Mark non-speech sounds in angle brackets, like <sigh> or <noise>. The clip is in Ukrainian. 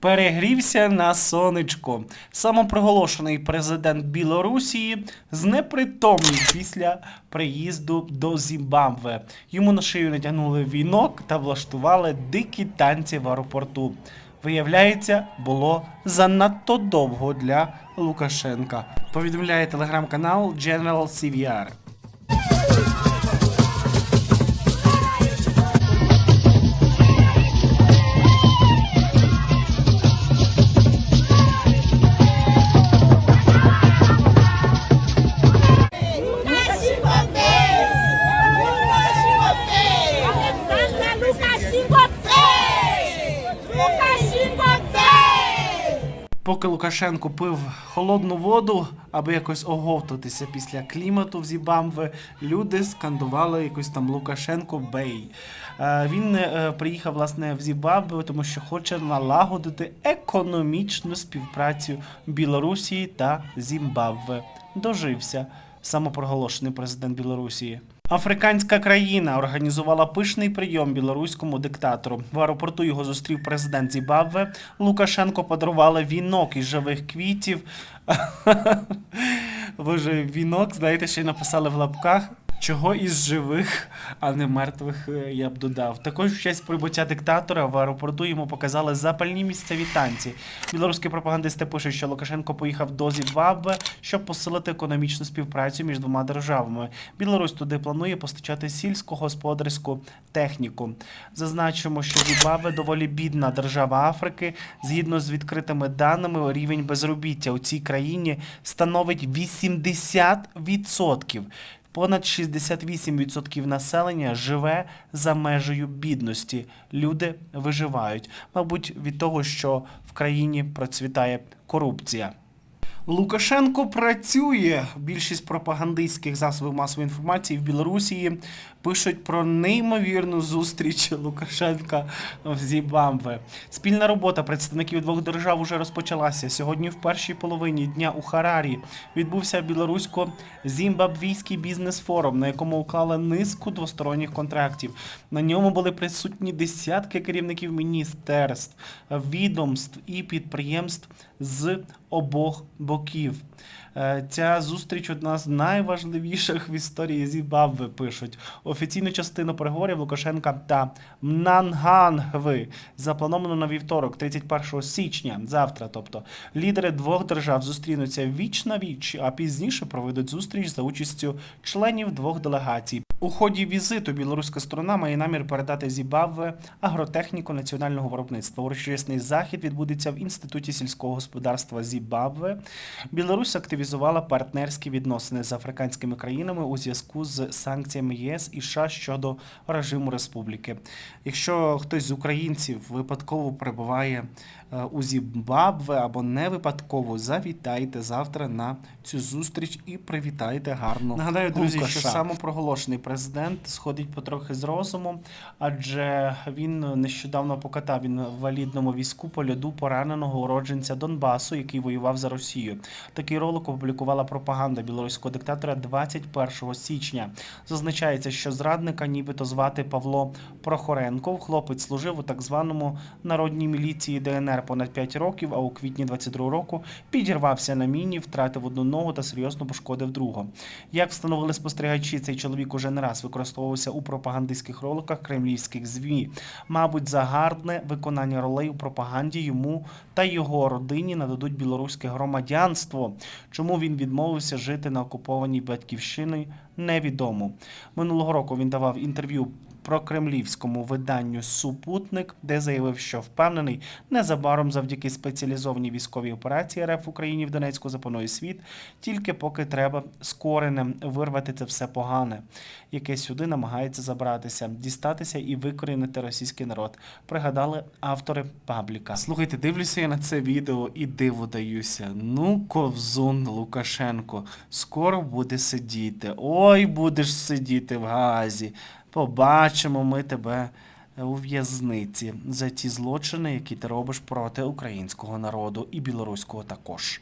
Перегрівся на сонечко. Самопроголошений президент Білорусії знепритомнів після приїзду до Зімбабве. Йому на шию натягнули вінок та влаштували дикі танці в аеропорту. Виявляється, було занадто довго для Лукашенка. Повідомляє телеграм-канал General CVR. Поки Лукашенко пив холодну воду, аби якось оговтатися після клімату в Зімбабве, люди скандували якось там Лукашенко Бей. Е, Він е, приїхав власне в Зімбабве, тому що хоче налагодити економічну співпрацю Білорусі та Зімбабве. Дожився самопроголошений президент Білорусі. Африканська країна організувала пишний прийом білоруському диктатору. В аеропорту його зустрів президент Зібабве. Лукашенко подарували вінок із живих квітів. <laughs> Боже, вінок, знаєте, ще й написали в лапках. Чого із живих, а не мертвих, е, я б додав. Також в честь прибуття диктатора в аеропорту йому показали запальні місцеві танці. Білоруські пропагандисти пишуть, що Лукашенко поїхав до Зімбабве, щоб посилити економічну співпрацю між двома державами. Білорусь туди планує постачати сільськогосподарську техніку. Зазначимо, що Зімбабве доволі бідна держава Африки. Згідно з відкритими даними, рівень безробіття у цій країні становить 80%. Понад 68% населення живе за межею бідності. Люди виживають, мабуть, від того, що в країні процвітає корупція. Лукашенко працює. Більшість пропагандистських засобів масової інформації в Білорусі пишуть про неймовірну зустріч Лукашенка в Зімбабве. Спільна робота представників двох держав уже розпочалася. Сьогодні, в першій половині дня у Харарі, відбувся білорусько-зімбабвійський бізнес-форум, на якому уклали низку двосторонніх контрактів. На ньому були присутні десятки керівників міністерств, відомств і підприємств з обох боків. Е, Ця зустріч одна з найважливіших в історії Зімбабве, пишуть. Офіційну частину переговорів Лукашенка та Мнангангви заплановано на вівторок, 31 січня, завтра. Тобто лідери двох держав зустрінуться віч на віч, а пізніше проведуть зустріч за участю членів двох делегацій. У ході візиту білоруська сторона має намір передати Зімбабве агротехніку національного виробництва. Урочисний захід відбудеться в інституті сільського господарства Зімбабве. Білорусь активізувала партнерські відносини з африканськими країнами у зв'язку з санкціями ЄС і США щодо режиму республіки. Якщо хтось з українців випадково перебуває е, у Зімбабве або не випадково, завітайте завтра на цю зустріч і привітайте гарно. Нагадаю, друзі, що самопроголошений президент сходить потрохи з розуму, адже він нещодавно покатав він в валідному візку по льоду пораненого уродженця Донбасу, який воював за Росію. Такий ролик опублікувала пропаганда білоруського диктатора 21 січня. Зазначається, що зрадника нібито звати Павло Прохоренков. Хлопець служив у так званому народній міліції ДНР понад 5 років, а у квітні 22 року підірвався на міні, втратив одну ногу та серйозно пошкодив другу. Як встановили спостерігачі, цей чоловік уже не раз використовувався у пропагандистських роликах кремлівських ЗМІ. Мабуть, за гарне виконання ролей у пропаганді йому та його родині нададуть білоруське громадянство. Чому він відмовився жити на окупованій батьківщині, невідомо. Минулого року він давав інтерв'ю про кремлівському виданню Супутник, де заявив, що впевнений, незабаром завдяки спеціалізованій військовій операції РФ Україні в Донецьку запанує світ, тільки поки треба з коренем вирвати це все погане, яке сюди намагається забратися, дістатися і викорінити російський народ. Пригадали автори пабліка. Слухайте, дивлюся я на це відео і диву даюся. Ну, ковзун Лукашенко, скоро буде сидіти. Ой, будеш сидіти в газі. Побачимо ми тебе у в'язниці за ті злочини, які ти робиш проти українського народу і білоруського також.